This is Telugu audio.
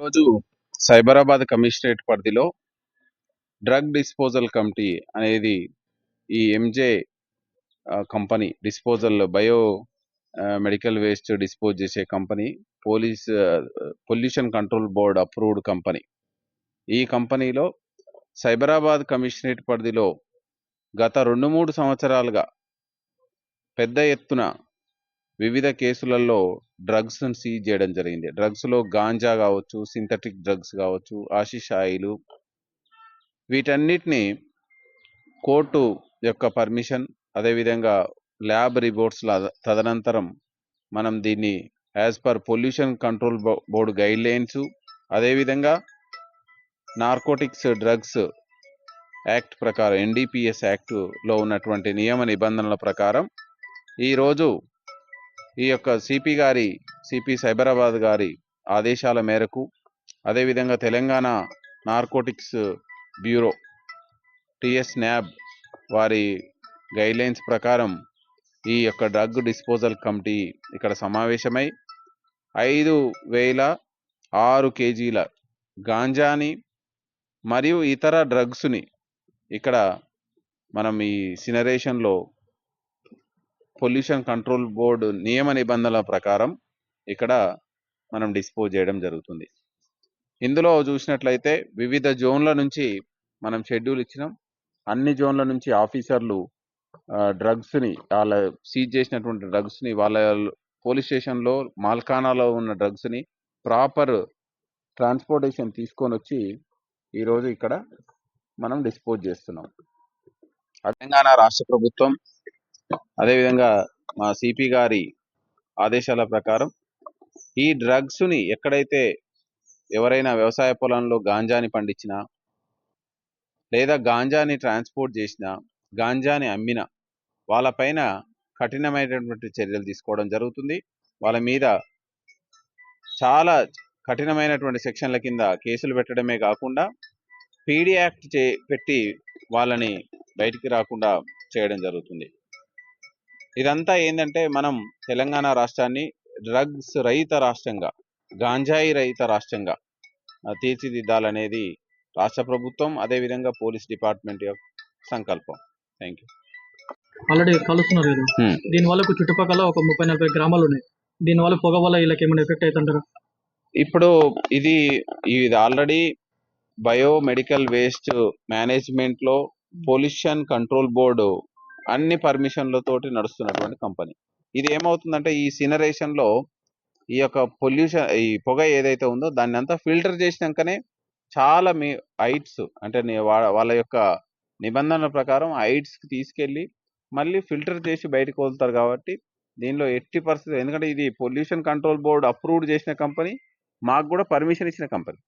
రోజు సైబరాబాద్ కమిషనరేట్ పరిధిలో డ్రగ్ డిస్పోజల్ కమిటీ అనేది ఈ MJ company disposal bio medical waste dispose చేసే company police pollution control board approved company. ఈ కంపెనీలో సైబరాబాద్ కమిషనరేట్ పరిధిలో గత రెండు మూడు సంవత్సరాలుగా పెద్ద ఎత్తున వివిధ కేసులలో డ్రగ్స్ను సీజ్ చేయడం జరిగింది. డ్రగ్స్లో గాంజా కావచ్చు సింథటిక్ డ్రగ్స్ కావచ్చు ఆశిష్ ఆయిలు వీటన్నిటిని కోర్టు యొక్క పర్మిషన్ అదేవిధంగా ల్యాబ్ రిపోర్ట్స్ల తదనంతరం మనం దీన్ని as per pollution control board guidelines అదేవిధంగా నార్కోటిక్స్ డ్రగ్స్ యాక్ట్ ప్రకారం ఎన్డీపీఎస్ యాక్ట్లో ఉన్నటువంటి నియమ నిబంధనల ప్రకారం ఈరోజు ఈ యొక్క సిపి గారి సిపి సైబరాబాద్ గారి ఆదేశాల మేరకు అదేవిధంగా Telangana narcotics bureau TS NAB వారి గైడ్లైన్స్ ప్రకారం ఈ యొక్క డ్రగ్ డిస్పోజల్ కమిటీ ఇక్కడ సమావేశమై ఐదు వేల ఆరు కేజీల గాంజాని మరియు ఇతర డ్రగ్స్ని ఇక్కడ మనం ఈ సినరేషన్లో పొల్యూషన్ కంట్రోల్ బోర్డు నియమ నిబంధనల ప్రకారం ఇక్కడ మనం డిస్పోజ్ చేయడం జరుగుతుంది. ఇందులో చూసినట్లయితే వివిధ జోన్ల నుంచి మనం షెడ్యూల్ ఇచ్చినాం. అన్ని జోన్ల నుంచి ఆఫీసర్లు డ్రగ్స్ని వాళ్ళ సీజ్ చేసినటువంటి డ్రగ్స్ని వాళ్ళ పోలీస్ స్టేషన్లో మాల్కానాలో ఉన్న డ్రగ్స్ని ప్రాపర్ ట్రాన్స్పోర్టేషన్ తీసుకొని వచ్చి ఈరోజు ఇక్కడ మనం డిస్పోజ్ చేస్తున్నాం. తెలంగాణ రాష్ట్ర ప్రభుత్వం అదేవిధంగా మా సిపి గారి ఆదేశాల ప్రకారం ఈ డ్రగ్స్ని ఎక్కడైతే ఎవరైనా వ్యవసాయ పొలంలో గాంజాని పండించినా లేదా గాంజాని ట్రాన్స్పోర్ట్ చేసినా గాంజాని అమ్మిన వాళ్ళపైన కఠినమైనటువంటి చర్యలు తీసుకోవడం జరుగుతుంది. వాళ్ళ మీద చాలా కఠినమైనటువంటి సెక్షన్ల కింద కేసులు పెట్టడమే కాకుండా పీడీ యాక్ట్ చే పెట్టి వాళ్ళని బయటికి రాకుండా చేయడం జరుగుతుంది. ఇదంతా ఏంటంటే మనం తెలంగాణ రాష్ట్రాన్ని డ్రగ్స్ రహిత రాష్ట్రంగా గాంజాయి రహిత రాష్ట్రంగా తీర్చిదిద్దాలనేది రాష్ట్ర ప్రభుత్వం అదేవిధంగా పోలీస్ డిపార్ట్మెంట్ యొక్క సంకల్పం. Thank you. ఆల్రెడీ కలుస్తున్నారు కదా. దీని వల్ల ఒక చుట్టుపక్కల ఒక ముప్పై నలభై గ్రామాలు ఉన్నాయి. దీని వల్ల పొగ వల్ల వీళ్ళకి ఏమైనా ఎఫెక్ట్ అవుతుంటారా? ఇప్పుడు ఇది ఇది ఆల్రెడీ బయో మెడికల్ వేస్ట్ మేనేజ్మెంట్లో పొల్యూషన్ కంట్రోల్ బోర్డు అన్ని పర్మిషన్లతోటి నడుస్తున్నటువంటి కంపెనీ ఇది ఏమవుతుందంటే ఈ సినరేషన్లో ఈ యొక్క పొల్యూషన్ ఈ పొగ ఏదైతే ఉందో దాన్ని అంతా ఫిల్టర్ చేసినాకనే చాలా మీ హైట్స్ అంటే వాళ్ళ యొక్క నిబంధనల ప్రకారం హైట్స్కి తీసుకెళ్ళి మళ్ళీ ఫిల్టర్ చేసి బయటకు వదులుతారు కాబట్టి దీనిలో ఎట్టి పరిస్థితి ఎందుకంటే ఇది పొల్యూషన్ కంట్రోల్ బోర్డు అప్రూవ్డ్ చేసిన కంపెనీ మాకు కూడా పర్మిషన్ ఇచ్చిన కంపెనీ